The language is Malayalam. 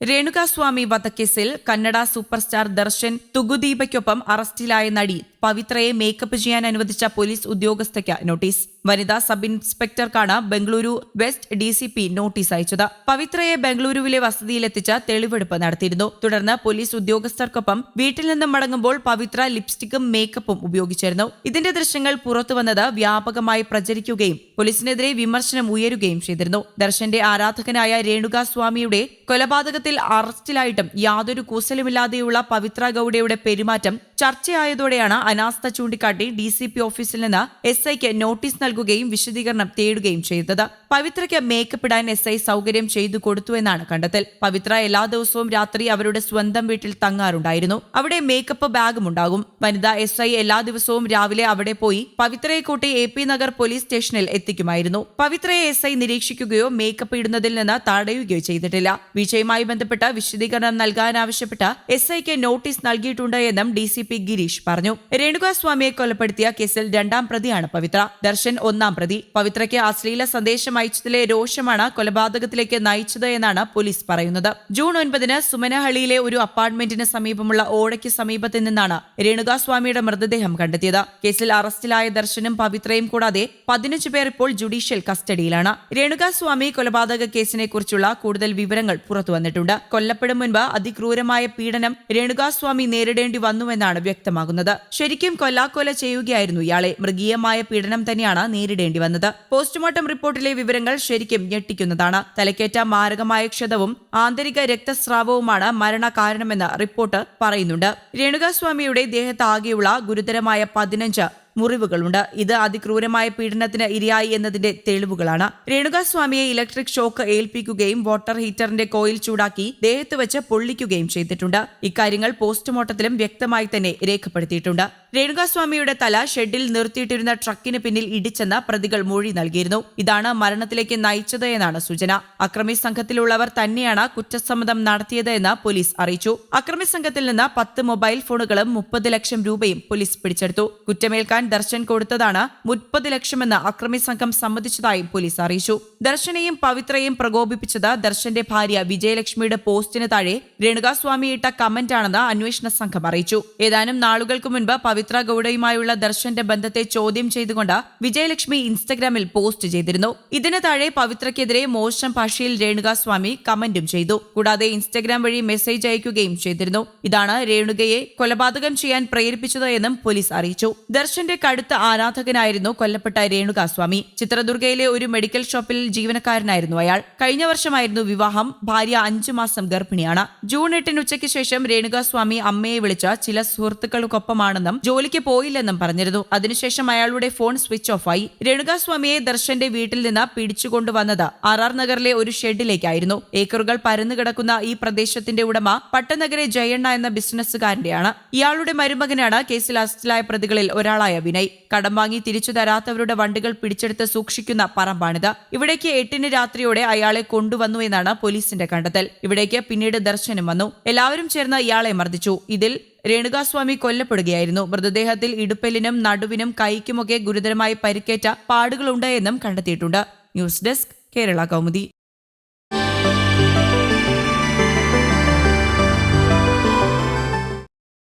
രേണുകാസ്വാമി വധക്കേസിൽ കന്നഡ സൂപ്പർസ്റ്റാർ ദർശൻ തുകുദീപയ്ക്കൊപ്പം അറസ്റ്റിലായ നടി പവിത്രയെ മേക്കപ്പ് ചെയ്യാൻ അനുവദിച്ച പോലീസ് ഉദ്യോഗസ്ഥയ്ക്ക് നോട്ടീസ് വനിതാ sub ഇൻസ്പെക്ടർക്കാണ് Bengaluru west D C P notice അയച്ചത്. പവിത്രയെ ബംഗളൂരുവിലെ വസതിയിലെത്തിച്ച് തെളിവെടുപ്പ് നടത്തിയിരുന്നു. തുടർന്ന് പോലീസ് ഉദ്യോഗസ്ഥർക്കൊപ്പം വീട്ടിൽ നിന്നും മടങ്ങുമ്പോൾ പവിത്ര ലിപ്സ്റ്റിക്കും മേക്കപ്പും ഉപയോഗിച്ചിരുന്നു. ഇതിന്റെ ദൃശ്യങ്ങൾ പുറത്തുവന്നത് വ്യാപകമായി പ്രചരിക്കുകയും പോലീസിനെതിരെ വിമർശനം ഉയരുകയും ചെയ്തിരുന്നു. ദർശന്റെ ആരാധകനായ രേണുക സ്വാമിയുടെ കൊലപാതകത്തിൽ അറസ്റ്റിലായിട്ടും യാതൊരു കൂസലുമില്ലാതെയുള്ള പവിത്ര ഗൌഡയുടെ പെരുമാറ്റം ചർച്ചയായതോടെയാണ് അനാസ്ഥ ചൂണ്ടിക്കാട്ടി ഡി സി പി ഓഫീസിൽ നിന്ന് എസ് ഐക്ക് നോട്ടീസ് നൽകുകയും വിശദീകരണം തേടുകയും ചെയ്തത്. പവിത്രയ്ക്ക് മേക്കപ്പ് ഇടാൻ എസ് ഐ സൗകര്യം ചെയ്തു കൊടുത്തു എന്നാണ് കണ്ടെത്തൽ. പവിത്ര എല്ലാ ദിവസവും രാത്രി അവരുടെ സ്വന്തം വീട്ടിൽ തങ്ങാറുണ്ടായിരുന്നു. അവിടെ മേക്കപ്പ് ബാഗും ഉണ്ടാകും. വനിതാ എസ് ഐ എല്ലാ ദിവസവും രാവിലെ അവിടെ പോയി പവിത്രയെ കൂട്ടി എ പി നഗർ പോലീസ് സ്റ്റേഷനിൽ എത്തിക്കുമായിരുന്നു. പവിത്രയെ എസ് ഐ നിരീക്ഷിക്കുകയോ മേക്കപ്പ് ഇടുന്നതിൽ നിന്ന് തടയുകയോ ചെയ്തിട്ടില്ല. വിഷയമായി ബന്ധപ്പെട്ട വിശദീകരണം നൽകാനാവശ്യപ്പെട്ട് എസ് ഐക്ക് നോട്ടീസ് നൽകിയിട്ടുണ്ട് എന്നും ഡി സി പി ഗിരീഷ് പറഞ്ഞു. രേണുകാസ്വാമിയെ കൊലപ്പെടുത്തിയ കേസിൽ രണ്ടാം പ്രതിയാണ് പവിത്ര. ദർശൻ ഒന്നാം പ്രതി. പവിത്രയ്ക്ക് അശ്ലീല സന്ദേശം അയച്ചതിലെ രോഷമാണ് കൊലപാതകത്തിലേക്ക് നയിച്ചത് എന്നാണ് പോലീസ് പറയുന്നത്. ജൂൺ ഒൻപതിന് സുമനഹള്ളിയിലെ ഒരു അപ്പാർട്ട്മെന്റിന് സമീപമുള്ള ഓടയ്ക്ക് സമീപത്ത് നിന്നാണ് രേണുകാസ്വാമിയുടെ മൃതദേഹം കണ്ടെത്തിയത്. കേസിൽ അറസ്റ്റിലായ ദർശനും പവിത്രയും കൂടാതെ പതിനഞ്ച് പേർ ഇപ്പോൾ ജുഡീഷ്യൽ കസ്റ്റഡിയിലാണ്. രേണുകാസ്വാമി കൊലപാതക കേസിനെ കുറിച്ചുള്ള കൂടുതൽ വിവരങ്ങൾ പുറത്തുവന്നിട്ടുണ്ട് കൊല്ലപ്പെടും മുൻപ് അതിക്രൂരമായ പീഡനം രേണുകാസ്വാമി നേരിടേണ്ടി വന്നുവെന്നാണ് വ്യക്തമാകുന്നത്. ശരിക്കും കൊല്ലാക്കൊല ചെയ്യുകയായിരുന്നു ഇയാളെ. മൃഗീയമായ പീഡനം തന്നെയാണ് നേരിടേണ്ടി വന്നത്. പോസ്റ്റ്മോർട്ടം റിപ്പോർട്ടിലെ വിവരങ്ങൾ ശരിക്കും ഞെട്ടിക്കുന്നതാണ്. തലക്കേറ്റ മാരകമായ ക്ഷതവും ആന്തരിക രക്തസ്രാവവുമാണ് മരണ കാരണമെന്ന് റിപ്പോർട്ട് പറയുന്നുണ്ട്. രേണുകാസ്വാമിയുടെ ദേഹത്താകെയുള്ള ഗുരുതരമായ പതിനഞ്ച് മുറിവുകളുണ്ട്. ഇത് അതിക്രൂരമായ പീഡനത്തിന് ഇരയായി എന്നതിന്റെ തെളിവുകളാണ്. രേണുകാസ്വാമിയെ ഇലക്ട്രിക് ഷോക്ക് ഏൽപ്പിക്കുകയും വാട്ടർ ഹീറ്ററിന്റെ കോയിൽ ചൂടാക്കി ദേഹത്ത് വെച്ച് പൊള്ളിക്കുകയും ചെയ്തിട്ടുണ്ട്. ഇക്കാര്യങ്ങൾ പോസ്റ്റ്മോർട്ടത്തിലും വ്യക്തമായി തന്നെ രേഖപ്പെടുത്തിയിട്ടുണ്ട്. രേണുകാസ്വാമിയുടെ തല ഷെഡിൽ നിർത്തിയിട്ടിരുന്ന ട്രക്കിന് പിന്നിൽ ഇടിച്ചെന്ന് പ്രതികൾ മൊഴി നൽകിയിരുന്നു. ഇതാണ് മരണത്തിലേക്ക് നയിച്ചത് എന്നാണ് സൂചന. അക്രമി സംഘത്തിലുള്ളവർ തന്നെയാണ് കുറ്റസമ്മതം നടത്തിയത് എന്ന് പോലീസ് അറിയിച്ചു. അക്രമി സംഘത്തിൽ നിന്ന് പത്ത് മൊബൈൽ ഫോണുകളും മുപ്പത് ലക്ഷം രൂപയും പോലീസ് പിടിച്ചെടുത്തു. കുറ്റമേൽക്കാൻ ദർശൻ കൊടുത്തതാണ് മുപ്പത് ലക്ഷമെന്ന് അക്രമി സംഘം സമ്മതിച്ചതായും പോലീസ് അറിയിച്ചു. ദർശനെയും പവിത്രയും പ്രകോപിപ്പിച്ചത് ദർശന്റെ ഭാര്യ വിജയലക്ഷ്മിയുടെ പോസ്റ്റിന് താഴെ രേണുകാസ്വാമി ഇട്ട കമന്റാണെന്ന് അന്വേഷണ സംഘം അറിയിച്ചു. ഏതാനും നാളുകൾക്ക് മുൻപ് പവിത്ര ഗൌഡയുമായുള്ള ദർശന്റെ ബന്ധത്തെ ചോദ്യം ചെയ്തുകൊണ്ട് വിജയലക്ഷ്മി ഇൻസ്റ്റഗ്രാമിൽ പോസ്റ്റ് ചെയ്തിരുന്നു. ഇതിന് താഴെ പവിത്രയ്ക്കെതിരെ മോശം ഭാഷയിൽ രേണുകാസ്വാമി കമന്റും ചെയ്തു. കൂടാതെ ഇൻസ്റ്റഗ്രാം വഴി മെസ്സേജ് അയക്കുകയും ചെയ്തിരുന്നു. ഇതാണ് രേണുകയെ കൊലപാതകം ചെയ്യാൻ പ്രേരിപ്പിച്ചത് എന്നും പോലീസ് അറിയിച്ചു. ദർശന്റെ കടുത്ത ആരാധകനായിരുന്നു കൊല്ലപ്പെട്ട രേണുകാസ്വാമി. ചിത്രദുർഗയിലെ ഒരു മെഡിക്കൽ ഷോപ്പിൽ ജീവനക്കാരനായിരുന്നു അയാൾ. കഴിഞ്ഞ വർഷമായിരുന്നു വിവാഹം. ഭാര്യ അഞ്ചു മാസം ഗർഭിണിയാണ്. ജൂൺ എട്ടിന് ഉച്ചയ്ക്ക് ശേഷം രേണുകാസ്വാമി അമ്മയെ വിളിച്ച ചില സുഹൃത്തുക്കൾക്കൊപ്പമാണെന്നും ജോലിക്ക് പോയില്ലെന്നും പറഞ്ഞിരുന്നു. അതിനുശേഷം അയാളുടെ ഫോൺ സ്വിച്ച് ഓഫായി. രേണുകാസ്വാമിയെ ദർശന്റെ വീട്ടിൽ നിന്ന് പിടിച്ചുകൊണ്ടുവന്നത് ആർ നഗറിലെ ഒരു ഷെഡിലേക്കായിരുന്നു. ഏക്കറുകൾ പരന്നു കിടക്കുന്ന ഈ പ്രദേശത്തിന്റെ ഉടമ പട്ടനഗരെ ജയണ്ണ എന്ന ബിസിനസ്സുകാരന്റെയാണ്. ഇയാളുടെ മരുമകനാണ് കേസിൽ അറസ്റ്റിലായ പ്രതികളിൽ ഒരാളായ വിനയ്. കടം വാങ്ങി തിരിച്ചു തരാത്തവരുടെ വണ്ടികൾ പിടിച്ചെടുത്ത് സൂക്ഷിക്കുന്ന പറമ്പാണിത്. ഇവിടേക്ക് എട്ടിന് രാത്രിയോടെ അയാളെ കൊണ്ടുവന്നു എന്നാണ് പോലീസിന്റെ കണ്ടെത്തൽ. ഇവിടേക്ക് പിന്നീട് ദർശനം വന്നു. എല്ലാവരും ചേർന്ന് ഇയാളെ മർദ്ദിച്ചു. ഇതിൽ രേണുകാസ്വാമി കൊല്ലപ്പെടുകയായിരുന്നു. മൃതദേഹത്തിൽ ഇടുപ്പലിനും നടുവിനും കൈക്കുമൊക്കെ ഗുരുതരമായി പരിക്കേറ്റ പാടുകളുണ്ട് എന്നും കണ്ടെത്തിയിട്ടുണ്ട്. News desk Kerala Kaumudi.